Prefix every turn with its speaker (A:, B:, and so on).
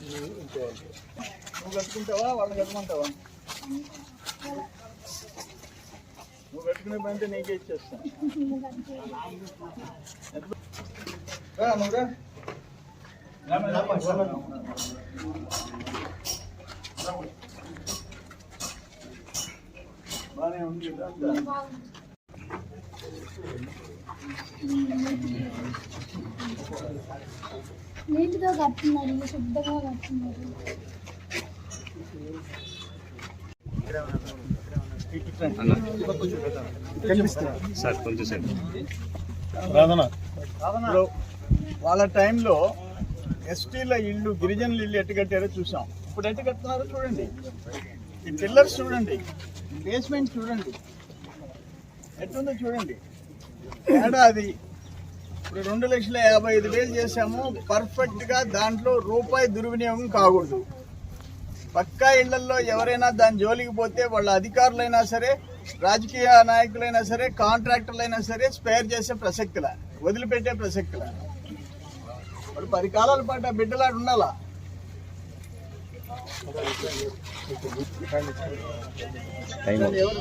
A: నువ్వు కట్టుకుంటావా? వాళ్ళు కట్టుకుంటావా? నువ్వు కట్టుకునే పని అంటే నీకే ఇచ్చేస్తాను. బాగానే ఉంది కదా?
B: నీట్గా కట్టున్నారు శుద్ధంగా కట్టున్నారు.
C: సార్ కొంచెం
A: వాళ్ళ టైంలో ఎస్టీల ఇల్లు గిరిజనుల ఇల్లు ఎట్టు కట్టారో చూసాం. ఇప్పుడు ఎట్టు కడుతున్నారో చూడండి. ఈ పిల్లర్స్ చూడండి. బేస్మెంట్ చూడండి. ఎట్టుందో చూడండి. ఏడాది ఇప్పుడు రెండు లక్షల యాభై ఐదు వేలు చేసాము పర్ఫెక్ట్గా దాంట్లో రూపాయి దుర్వినియోగం కాకూడదు. పక్కా ఇళ్ళలో ఎవరైనా దాని జోలికి పోతే వాళ్ళ అధికారులైనా సరే రాజకీయ నాయకులైనా సరే కాంట్రాక్టర్లైనా సరే స్పేర్ చేసే ప్రసక్తిలా వదిలిపెట్టే ప్రసక్తిలా? ఇప్పుడు పది కాలాల పాటు ఆ బిడ్డలాడు ఉండాలా? ఎవరు?